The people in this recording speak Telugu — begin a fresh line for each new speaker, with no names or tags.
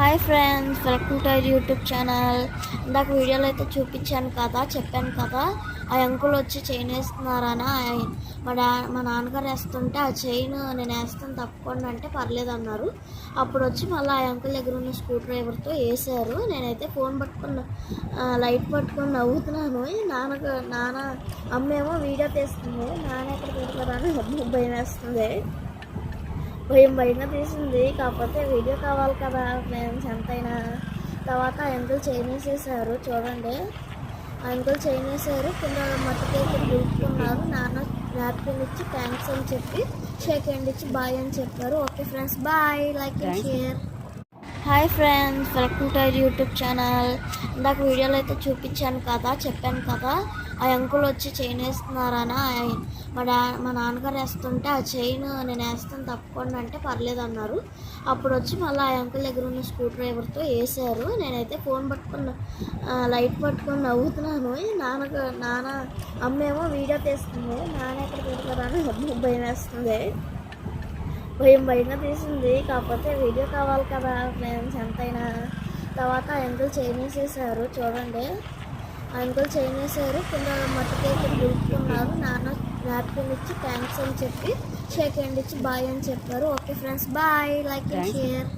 Hi friends welcome to YouTube channel. ఇందాక వీడియోలో అయితే చూపించాను కదా చెప్పాను కదా ఆ అంకుల్ వచ్చి చైన్ వేస్తున్నారని. మా డా మా నాన్నగారు వేస్తుంటే ఆ చైన్ నేను వేస్తాను తప్పకుండా అంటే పర్లేదు అన్నారు. అప్పుడు వచ్చి మళ్ళీ ఆ అంకుల్ దగ్గర ఉన్న స్క్రూ డ్రైవర్తో వేసారు నేనైతే ఫోన్ పట్టుకున్న లైట్ పట్టుకొని నవ్వుతున్నాను. ఈ నాన్న నాన్న అమ్మేమో వీడియో తీస్తుంది. నాన్న ఎక్కడ పెడతారని అమ్మ భయం వేస్తుంది. భయం భయంగా తీసింది. కాకపోతే వీడియో కావాలి కదా. ఫ్రెండ్స్ ఎంతైనా తర్వాత ఆ అంకుల్ చైన్ వేసేసారు చూడండి. ఆ అంకుల్ చైన్ వేసారు కింద మట్టి కేక్ పిలుపుకున్నారు నాన్న నాప్కిన్ ఇచ్చి థ్యాంక్స్ అని చెప్పి షేక్ హ్యాండ్ ఇచ్చి బాయ్ అని చెప్పారు. Okay friends bye like and share hi friends welcome to our YouTube channel ఇందాక వీడియోలో అయితే చూపించాను కదా చెప్పాను కదా. ఆ అంకుల్ వచ్చి ఆ- మా డా మా నాన్నగారు వేస్తుంటే ఆ చైన్ నేను వేస్తాను తప్పకుండా అంటే పర్లేదు అన్నారు. అప్పుడు వచ్చి మళ్ళీ ఆ అంకుల్ దగ్గర ఉన్న స్క్రూ డ్రైవర్తో వేసారు నేనైతే ఫోన్ పట్టుకున్న లైట్ పట్టుకొని నవ్వుతున్నాను. నాన్న నాన్న అమ్మేమో వీడియో తీస్తుంది. నాన్న ఎక్కడ పెడతారని అమ్మ భయం వేస్తుంది. భయం భయంగా తీసింది. కాకపోతే వీడియో కావాలి కదా ఫ్రెండ్స్ ఎంతైనా. తర్వాత ఆ అంకుల్ చైన్ వేసేసారు. చూడండి. అంకుల్ చైన్ వేసారు కింద మట్టి కేక్ పిలుపుకున్నారు నాన్న నాప్కిన్ ఇచ్చి థ్యాంక్స్ అని చెప్పి షేక్ హ్యాండ్ ఇచ్చి బాయ్ అని చెప్పారు. Okay friends bye like and share